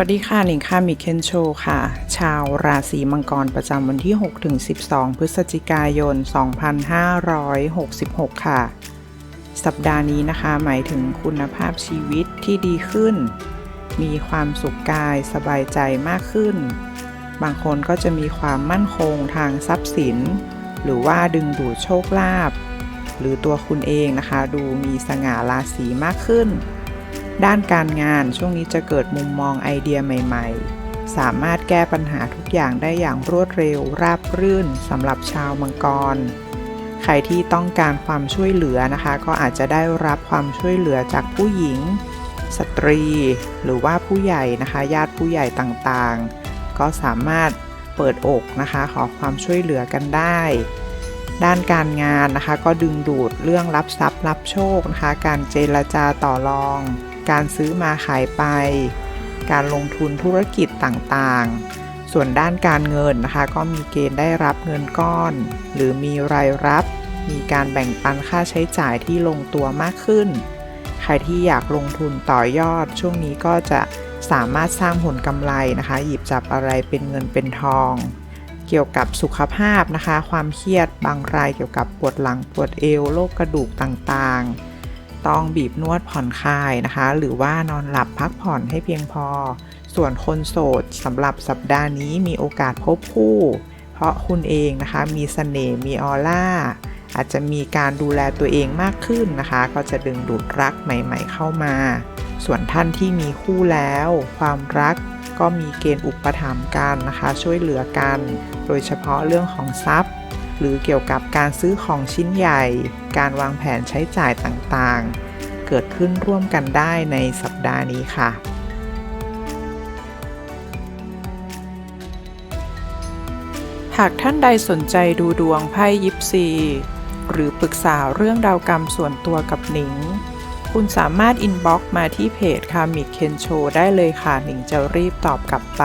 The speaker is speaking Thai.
วัสดีค่ะหนิงค่ะมิเคนโชค่ะ ชาวราศีมังกรประจำวันที่ 6-12 พฤศจิกายน 2566 ค่ะ สัปดาห์นี้นะคะ หมายถึงคุณภาพชีวิตที่ดีขึ้น มีความสุขกายสบายใจมากขึ้น บางคนก็จะมีความมั่นคงทางทรัพย์สิน หรือว่าดึงดูดโชคลาภหรือตัวคุณเองนะคะ ดูมีสง่าราศีมากขึ้น ด้านการงานช่วงนี้จะเกิดมุมมองไอเดียใหม่ ๆ สามารถแก้ปัญหาทุกอย่างได้อย่างรวดเร็วราบรื่นสำหรับชาวมังกร ใครที่ต้องการความช่วยเหลือนะคะ ก็อาจจะได้รับความช่วยเหลือจากผู้หญิง สตรี หรือว่าผู้ใหญ่นะคะ ญาติผู้ใหญ่ต่างๆ ก็สามารถเปิดอกนะคะ ขอความช่วยเหลือกันได้ด้านการงานนะคะก็ดึงดูดเรื่องรับทรัพย์รับโชคนะคะ การเจรจาต่อรอง การซื้อมาขายไป การลงทุนธุรกิจต่างๆ ส่วนด้านการเงินนะคะ ก็มีเกณฑ์ได้รับเงินก้อน หรือมีรายรับ มีการแบ่งปันค่าใช้จ่ายที่ลงตัวมากขึ้น ใครที่อยากลงทุนต่อยอด ช่วงนี้ก็จะสามารถสร้างผลกำไรนะคะ หยิบจับอะไรเป็นเงินเป็นทอง เกี่ยวกับสุขภาพนะคะ ความเครียดบางรายเกี่ยวกับปวดหลังปวดเอวโรคกระดูกต่างๆ ต้องบีบนวดผ่อนคลายนะคะ หรือว่านอนหลับพักผ่อนให้เพียงพอ ส่วนคนโสดสำหรับสัปดาห์นี้มีโอกาสพบคู่ เพราะคุณเองนะคะมีเสน่ห์มีออร่าอาจจะมีการดูแลตัวเองมากขึ้นนะคะ ก็จะดึงดูดรักใหม่ ๆ เข้ามา ส่วนท่านที่มีคู่แล้ว ความรักก็มีเกณฑ์อุปถัมภ์กันนะคะ ช่วยเหลือกัน โดยเฉพาะเรื่องของทรัพย์ หรือเกี่ยวกับการซื้อของชิ้นใหญ่ การวางแผนใช้จ่ายต่างๆ เกิดขึ้นร่วมกันได้ในสัปดาห์นี้ค่ะหากท่านใดสนใจดูดวงไพ่ยิปซี หรือปรึกษาเรื่องดาวกรรมส่วนตัวกับหนิง คุณสามารถอินบ็อกซ์มาที่เพจคามิเคนโชได้เลยค่ะ หนิงจะรีบตอบกลับไป